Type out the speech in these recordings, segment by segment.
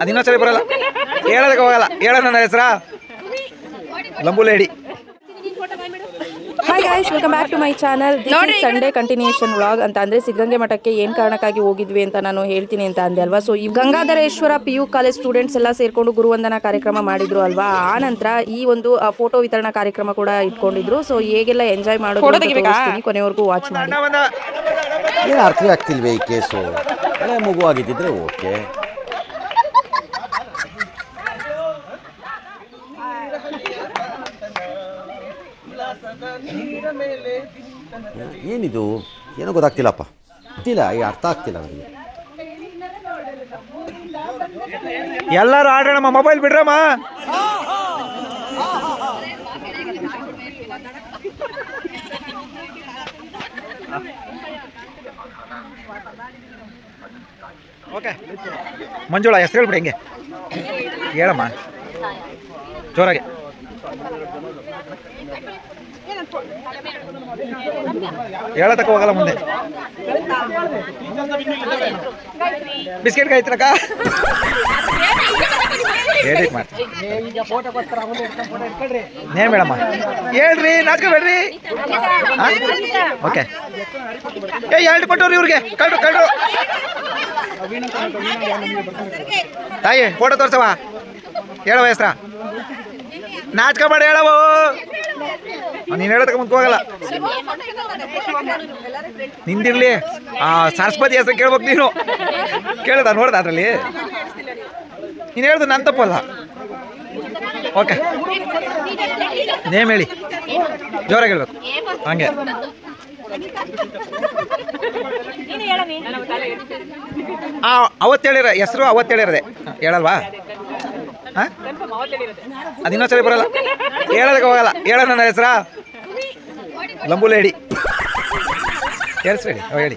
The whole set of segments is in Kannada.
ಅದು ಇನ್ನೊಂದ್ಸರಿ ಬರಲ್ಲ. ಹೇಳೋದಕ್ಕೆ ಹೋಗಲ್ಲ. ಹೇಳ ನನ್ನ ಹೆಸರ? ಲಂಬುಲೇಡಿ hi guys welcome back to my channel Sunday continuation vlog ಅಂತ ಅಂದ್ರೆ ಸಿದ್ಧಗಂಗೆ ಮಠಕ್ಕೆ ಏನ್ ಕಾರಣಕ್ಕಾಗಿ ಹೋಗಿದ್ವಿ ಅಂತ ನಾನು ಹೇಳ್ತೀನಿ ಅಂತ ಅಂದೆ ಅಲ್ವಾ? ಸೊ ಈ Gangadhareshwara P U college students ಎಲ್ಲ ಸೇರ್ಕೊಂಡು ಗುರುವಂದನಾ ಕಾರ್ಯಕ್ರಮ ಮಾಡಿದ್ರು ಅಲ್ವಾ? ಆ ನಂತರ ಈ ಒಂದು ಫೋಟೋ ವಿತರಣಾ ಕಾರ್ಯಕ್ರಮ ಕೂಡ ಇಟ್ಕೊಂಡಿದ್ರು. ಸೊ ಹೇಗೆಲ್ಲ ಎಂಜಾಯ್ ಮಾಡೋದು ಕೊನೆವರೆಗೂ ವಾಚ್ ಮಾಡಿ. ಅರ್ಥವೇ ಆಗ್ತಿಲ್ವೇ ಈ ಕೇಸು ಅದೇ ಮಗು ಆಗಿದ್ದಿದ್ರೆ ಓಕೆ. ಏನಿದು? ಏನೋ ಗೊತ್ತಾಗ್ತಿಲ್ಲಪ್ಪ. ಗೊತ್ತಿಲ್ಲ ಈ ಅರ್ಥ ಆಗ್ತಿಲ್ಲ ನನಗೆ. ಎಲ್ಲರೂ ಆಡೋಣಮ್ಮ ಮೊಬೈಲ್ ಬಿಡ್ರಮ್ಮ. ಓಕೆ. ಮಂಜುಳಾ ಹೆಸರು ಹೇಳ್ಬಿಡಿ ಹೆಂಗೆ. ಹೇಳಮ್ಮ. ಜೋರಾಗಿ. ಹೇಳತಕ್ಕ ಹೋಗಲ್ಲ ಮುಂದೆ. ಬಿಸ್ಕೆಟ್ ಕಾಯ್ತಿರಕ್ಕ? ಎಡಿಟ್ ಮಾಡ್ತೀನಿ. ಹೇಳಮ್ಮ ಹೇಳ್ರಿ ನಾಚ್ಕೋಬೇಡ್ರಿ ಓಕೆ. ಏ ಎರಡು ಕೊಟ್ಟವ್ರಿ ಇವ್ರಿಗೆ. ಕಳ್ರು ಕಳ್ರು. ತಾಯಿ ಫೋಟೋ ತೋರ್ಸವ ಹೇಳವ ಹೆಸ್ರ? ನಾಚ್ಕೋಬೇಡ ಹೇಳವು ನೀನು ಹೇಳೋದಕ್ಕೆ ಮುಂದೆ ಹೋಗಲ್ಲ. ನಿಂದಿರ್ಲಿ. ಆ ಸರಸ್ವತಿ ಹೆಸರು ಕೇಳ್ಬೇಕು ನೀನು. ಕೇಳ್ದ ನೋಡ್ದ ಅದರಲ್ಲಿ. ನೀನು ಹೇಳ್ದು ನನ್ನ ತಪ್ಪಲ್ಲ. ಓಕೆ. ನೇಮ್ ಹೇಳಿ. ಜೋರಾಗಿ ಹೇಳ್ಬೇಕು. ಹಂಗೆ. ಅವತ್ತು ಹೇಳಿರ ಹೆಸರು ಅವತ್ತು ಹೇಳಿರದೆ. ಹೇಳಲ್ವಾ? ಹಾಂ? ಅದು ಇನ್ನೊಂದ್ಸರಿ ಬರಲ್ಲ. ಹೇಳೋದಕ್ಕೆ ಹೋಗಲ್ಲ. ಹೇಳ ನನ್ನ ಹೆಸರ? ಲಂಬು ಲೇಡಿ. ಅವ ಹೇಳಿ.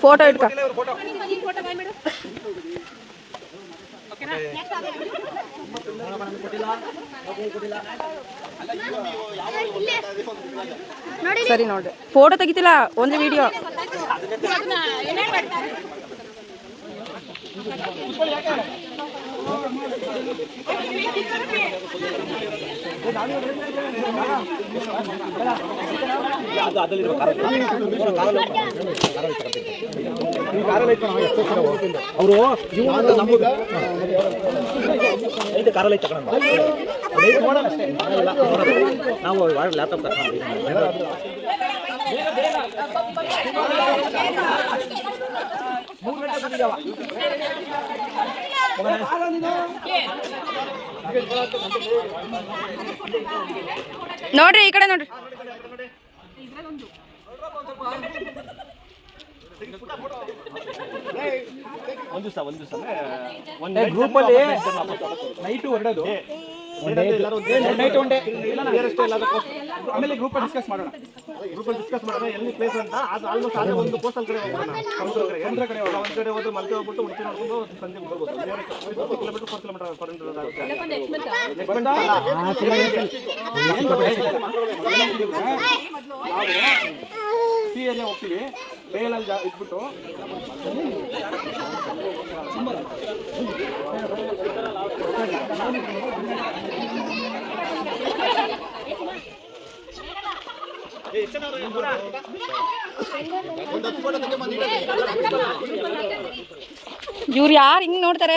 ಫೋಟೋ ಇಟ್ಕ ಸರಿ ನೋಡ್ರಿ ಫೋಟೋ ತೆಗಿತಿಲ್ಲ ಓನ್ಲಿ ವಿಡಿಯೋ ಅವರು ಇವತ್ತು ನಮಗೆ ಐದು ಕಾರಲ್ಲಿ ತಗೊಂಡು ನಾವು ಲ್ಯಾಪ್ಟಾಪ್ ತಗೊಂಡು ಮೂರು ಗಂಟೆ ಬಂದಿದ್ದಾವ ನೋಡ್ರಿ ಈ ಕಡೆ ನೋಡ್ರಿ. ಗ್ರೂಪಲ್ಲಿ ನೈಟು ಹೊರಡೋದು. ಆಮೇಲೆ ಗ್ರೂಪ್ ಡಿಸ್ಕಸ್ ಮಾಡೋಣ. ಗ್ರೂಪ್ ಡಿಸ್ಕಸ್ ಮಾಡೋಣ ಎಲ್ಲಿ ಪ್ಲೇಸ್ ಅಂತ ಅದು ಆಲ್ಮೋಸ್ಟ್ ಅದೇ ಒಂದು ಪೋಸ್ಟಲ್ ಕಡೆ ಹೋಗೋಣ. ಕಡೆ. ಹೋಗೋಣ. ಒಂದು ಕಡೆ ಹೋದ್ರೆ ಮಲ್ಕೆ ಹೋಗ್ಬಿಟ್ಟು ಉಡುಪಿ ನೋಡ್ಕೊಂಡು ಸಂಜೆ ಬರ್ಬೋದು four kilometre four kilometre sea area ಹೋಗ್ತೀವಿ. ಬೇಗಲಲ್ಲಿ ಜಾ ಇಟ್ಬಿಟ್ಟು. ಇವ್ರು ಯಾರು ಹಿಂಗೆ ನೋಡ್ತಾರೆ?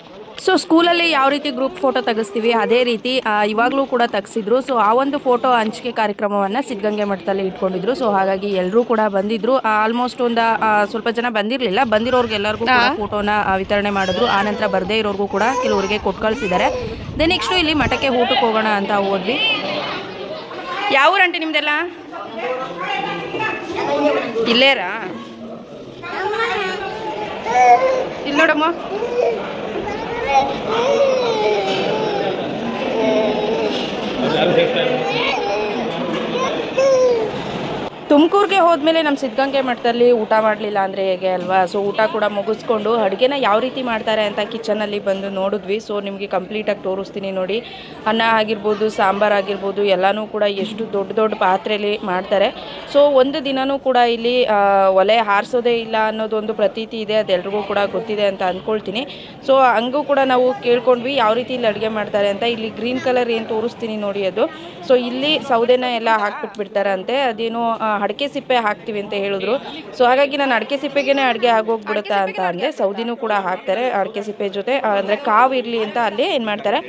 ಸೊ ಸ್ಕೂಲಲ್ಲಿ ಯಾವ ರೀತಿ ಗ್ರೂಪ್ ಫೋಟೋ ತೆಗೆಸ್ತೀವಿ? ಅದೇ ರೀತಿ ಇವಾಗಲೂ ಕೂಡ ತೆಗೆಸಿದ್ರು. ಸೊ ಆ ಒಂದು ಫೋಟೋ ಹಂಚಿಕೆ ಕಾರ್ಯಕ್ರಮವನ್ನು ಸಿದ್ಧಗಂಗೆ ಮಠದಲ್ಲಿ ಇಟ್ಕೊಂಡಿದ್ರು. ಸೊ ಹಾಗಾಗಿ ಎಲ್ಲರೂ ಕೂಡ ಬಂದಿದ್ರು. ಆಲ್ಮೋಸ್ಟ್ ಒಂದು ಸ್ವಲ್ಪ ಜನ ಬಂದಿರಲಿಲ್ಲ. ಬಂದಿರೋರ್ಗೆ ಎಲ್ಲರಿಗೂ ಕೂಡ ಫೋಟೋನ ವಿತರಣೆ ಮಾಡಿದ್ರು. ಆನಂತರ ಬರದೇ ಇರೋರ್ಗೂ ಕೂಡ ಕೆಲವರಿಗೆ ಕೊಟ್ಟು ಕಳಿಸಿದ್ದಾರೆ ದೆನ್ ನೆಕ್ಸ್ಟು ಇಲ್ಲಿ ಮಠಕ್ಕೆ ಊಟಕ್ಕೆ ಹೋಗೋಣ ಅಂತ ಹೋದ್ವಿ. ಯಾವ ಊರಂಟಿ ನಿಮ್ದೆಲ್ಲ? ಇಲ್ಲೇರಾ? ಇಲ್ಲಿ ನೋಡಮ್ಮ. Oh, Daarom heeft fijn. ತುಮಕೂರಿಗೆ ಹೋದ್ಮೇಲೆ ನಮ್ಮ ಸಿದ್ಧಗಂಗೆ ಮಠದಲ್ಲಿ ಊಟ ಮಾಡಲಿಲ್ಲ ಅಂದರೆ ಹೇಗೆ ಅಲ್ವಾ? ಸೊ ಊಟ ಕೂಡ ಮುಗಿಸ್ಕೊಂಡು ಅಡುಗೆನ ಯಾವ ರೀತಿ ಮಾಡ್ತಾರೆ ಅಂತ ಕಿಚನಲ್ಲಿ ಬಂದು ನೋಡಿದ್ವಿ. ಸೊ ನಿಮಗೆ ಕಂಪ್ಲೀಟಾಗಿ ತೋರಿಸ್ತೀನಿ ನೋಡಿ. ಅನ್ನ ಆಗಿರ್ಬೋದು, ಸಾಂಬಾರು ಆಗಿರ್ಬೋದು, ಎಲ್ಲನೂ ಕೂಡ ಎಷ್ಟು ದೊಡ್ಡ ದೊಡ್ಡ ಪಾತ್ರೆಯಲ್ಲಿ ಮಾಡ್ತಾರೆ. ಸೊ ಒಂದು ದಿನವೂ ಕೂಡ ಇಲ್ಲಿ ಒಲೆ ಹಾರಿಸೋದೇ ಇಲ್ಲ ಅನ್ನೋದೊಂದು ಪ್ರತೀತಿ ಇದೆ. ಅದೆಲ್ರಿಗೂ ಕೂಡ ಗೊತ್ತಿದೆ ಅಂತ ಅಂದ್ಕೊಳ್ತೀನಿ ಸೊ ಹಂಗೂ ಕೂಡ ನಾವು ಕೇಳ್ಕೊಂಡ್ವಿ, ಯಾವ ರೀತಿ ಇಲ್ಲಿ ಅಡುಗೆ ಮಾಡ್ತಾರೆ ಅಂತ. ಇಲ್ಲಿ ಗ್ರೀನ್ ಕಲರ್ ಏನು ತೋರಿಸ್ತೀನಿ ನೋಡಿ ಅದು. ಸೊ ಇಲ್ಲಿ ಸೌದೆನ ಎಲ್ಲ ಹಾಕ್ಬಿಟ್ಬಿಡ್ತಾರಂತೆ. ಅದೇನೋ ಅಡಕೆ ಅಡಿಕೆ ಸಿಪ್ಪೆ ಹಾಕ್ತೀವಿ ಅಂತ ಹೇಳಿದ್ರು. ಸೊ ಹಾಗಾಗಿ ನಾನು ಅಡಿಕೆ ಸಿಪ್ಪೆಗೇನೆ ಅಡುಗೆ ಆಗೋಗ್ಬಿಡುತ್ತಾ ಅಂತ ಅಂದೆ. ಸೌದಿನೂ ಕೂಡ ಹಾಕ್ತಾರೆ ಅಡಿಕೆ ಸಿಪ್ಪೆ ಜೊತೆ. ಅಂದರೆ ಕಾವು ಇರಲಿ ಅಂತ ಅಲ್ಲಿ ಏನು ಮಾಡ್ತಾರೆ,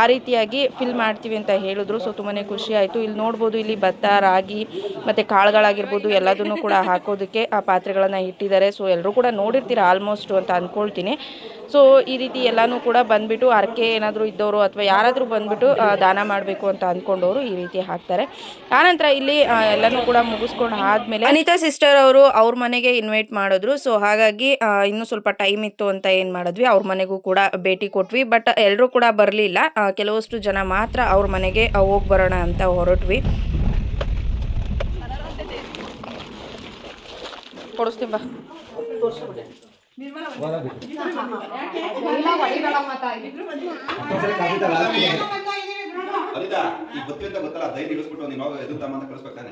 ಆ ರೀತಿಯಾಗಿ ಫಿಲ್ ಮಾಡ್ತೀವಿ ಅಂತ ಹೇಳಿದ್ರು. ಸೊ ತುಂಬಾ ಖುಷಿ ಆಯಿತು. ಇಲ್ಲಿ ನೋಡ್ಬೋದು, ಇಲ್ಲಿ ಭತ್ತ, ರಾಗಿ, ಮತ್ತು ಕಾಳುಗಳಾಗಿರ್ಬೋದು ಎಲ್ಲದನ್ನು ಕೂಡ ಹಾಕೋದಕ್ಕೆ ಆ ಪಾತ್ರೆಗಳನ್ನು ಇಟ್ಟಿದ್ದಾರೆ. ಸೊ ಎಲ್ಲರೂ ಕೂಡ ನೋಡಿರ್ತೀರ ಆಲ್ಮೋಸ್ಟು ಅಂತ ಅಂದ್ಕೊಳ್ತೀನಿ ಸೊ ಈ ರೀತಿ ಎಲ್ಲನೂ ಕೂಡ ಬಂದ್ಬಿಟ್ಟು ಅರಕೆ ಏನಾದರೂ ಇದ್ದವರು ಅಥವಾ ಯಾರಾದರೂ ಬಂದ್ಬಿಟ್ಟು ದಾನ ಮಾಡಬೇಕು ಅಂತ ಅಂದ್ಕೊಂಡವರು ಈ ರೀತಿ ಹಾಕ್ತಾರೆ. ಆನಂತರ ಇಲ್ಲಿ ಎಲ್ಲನೂ ಕೂಡ ಮುಗಿಸ್ಕೊಂಡು ಆದಮೇಲೆ ಅನಿತಾ ಸಿಸ್ಟರ್ ಅವರು ಅವ್ರ ಮನೆಗೆ ಇನ್ವೈಟ್ ಮಾಡಿದ್ರು. ಸೊ ಹಾಗಾಗಿ ಇನ್ನೂ ಸ್ವಲ್ಪ ಟೈಮ್ ಇತ್ತು ಅಂತ ಏನು ಮಾಡಿದ್ವಿ. ಅವ್ರ ಮನೆಗೂ ಕೂಡ ಭೇಟಿ ಕೊಟ್ವಿ. ಬಟ್ ಎಲ್ಲರೂ ಕೂಡ ಬರಲಿಲ್ಲ. ಕೆಲವಷ್ಟು ಜನ ಮಾತ್ರ ಅವ್ರ ಮನೆಗೆ ಹೋಗಿ ಬರೋಣ ಅಂತ ಹೊರಟ್ವಿ. ಕೊಡಿಸ್ತೀನಿ ಬಾ. ಅನಿತಾ ಈ ಗೊತ್ತು ಅಂತ ಗೊತ್ತಲ್ಲ ಧೈರ್ಯ ನೀನು ಎದುರು ತಮ್ಮ ಅಂತ ಕಳಿಸ್ಬೇಕಾನೆ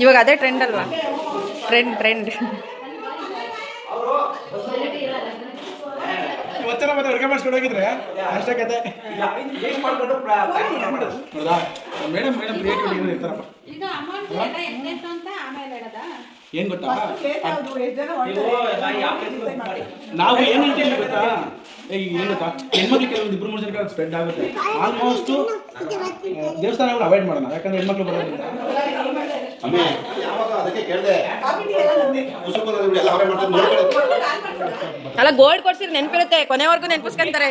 ಇವಾಗ ಅದೇ ಟ್ರೆಂಡ್ ಅಲ್ವಾ? ಟ್ರೆಂಡ್ ಟ್ರೆಂಡ್ ಇವತ್ತೆಲ್ಲ ಮತ್ತೆ ಅಡುಗೆ ಮಾಡಿಸ್ಕೊಂಡು ಹೋಗಿದ್ರೆ? ಅಷ್ಟೇ ಕತೆ. ಮೇಡಮ್ ಮೇಡಮ್ ಆಮೇಲೆ ಇರ್ತಾರಪ್ಪ ಏನ್ ಗೊತ್ತಾ? ನಾವು ಏನ್ ಹೇಳ್ತೀವಿ ಗೊತ್ತಾ? ಏನ್ ಗೊತ್ತಾ? ಹೆಣ್ಮಕ್ಳು ಕೆಲವೊಂದು ಇಬ್ರು ಮೂರು ಜನ ಸ್ಪ್ರೆಡ್ ಆಗುತ್ತೆ. ಆಲ್ಮೋಸ್ಟ್ ದೇವಸ್ಥಾನಗಳು ಅವಾಯ್ಡ್ ಮಾಡೋಣ ಯಾಕಂದ್ರೆ ಹೆಣ್ಮಕ್ಳು ಬರೋದ್ರಿಂದ ಅಮ್ಮೆ ಯಾವಾಗ ಅದಕ್ಕೆ ಕೇಳಿದೆ? ಕುಸುಕು ಎಲ್ಲ ಅವರೇ ಮಾಡ್ತಾರೆ ಅಲ್ಲ ಗೋಲ್ಡ್ ಕೊಡ್ಸಿದ್ರೆ ನೆನಪಿರುತ್ತೆ ಕೊನೆವರೆಗೂ ನೆನಪಿಸ್ಕೊಂತಾರೆ.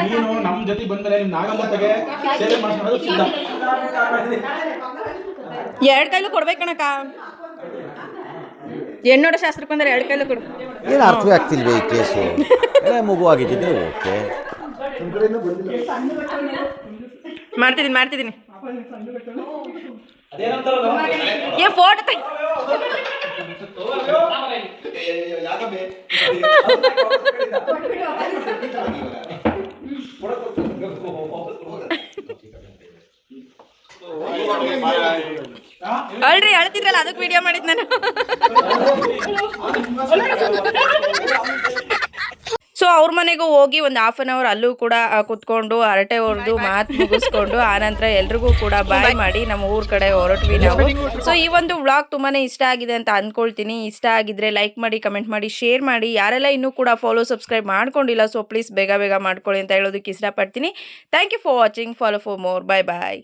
ನೀನು ನಮ್ ಜೊತೆ ಬಂದ್ಮೇಲೆ ನಿಮ್ ನಾಗಮ್ಮತೆಗೆ ಸೇವೆ ಮಾಡ್ಸೋದು ಸಿದ್ಧ. ಎರಡು ಕೈಲೂ ಕೊಡ್ಬೇಕಣಕ್ಕ ಹೆಣ್ಣೋಡ ಶಾಸ್ತ್ರಕ್ಕೆ ಬಂದ್ರೆ ಎರಡು ಕೈಲೂ ಕೊಡು. ಏನು ಅರ್ಥವೇ ಆಗ್ತಿಲ್ವೇ ಈ ಕೇಸು? ಮಗುವಾಗಿದ್ದಿದ್ರೆ ಓಕೆ. ಮಾಡ್ತಿದ್ದೀನಿ ಮಾಡ್ತಿದ್ದೀನಿ. ಏ ಫೋಟೋ ತೆಗಿ ಅಳ್ರಿ ಅಳ್ತಿದ್ರಲ್ಲ, ಅದಕ್ಕೆ ವಿಡಿಯೋ ಮಾಡಿದ್ ನಾನು. ಸೊ ಅವ್ರ ಮನೆಗೂ ಹೋಗಿ ಒಂದು ಹಾಫ್ ಅನ್ ಅವರ್ ಅಲ್ಲೂ ಕೂಡ ಕುತ್ಕೊಂಡು, ಹರಟೆ ಹೊಡೆದು, ಮಾತು ಮುಗಿಸ್ಕೊಂಡು ಆನಂತರ ಎಲ್ರಿಗೂ ಕೂಡ ಬಾಯ್ ಮಾಡಿ ನಮ್ಮ ಊರ್ ಕಡೆ ಹೊರಟ್ವಿ ನಾವು. ಸೊ ಈ ಒಂದು ವ್ಲಾಗ್ ತುಂಬಾನೇ ಇಷ್ಟ ಆಗಿದೆ ಅಂತ ಅನ್ಕೊಳ್ತೀನಿ. ಇಷ್ಟ ಆಗಿದ್ರೆ ಲೈಕ್ ಮಾಡಿ ಕಮೆಂಟ್ ಮಾಡಿ ಶೇರ್ ಮಾಡಿ. ಯಾರೆಲ್ಲ ಇನ್ನೂ ಕೂಡ ಫಾಲೋ ಸಬ್ಸ್ಕ್ರೈಬ್ ಮಾಡ್ಕೊಂಡಿಲ್ಲ ಸೊ ಪ್ಲೀಸ್ ಬೇಗ ಬೇಗ ಮಾಡ್ಕೊಳ್ಳಿ ಅಂತ ಹೇಳೋದಕ್ಕೆ ಇಷ್ಟಪಡ್ತೀನಿ. Thank you for watching follow for more bye bye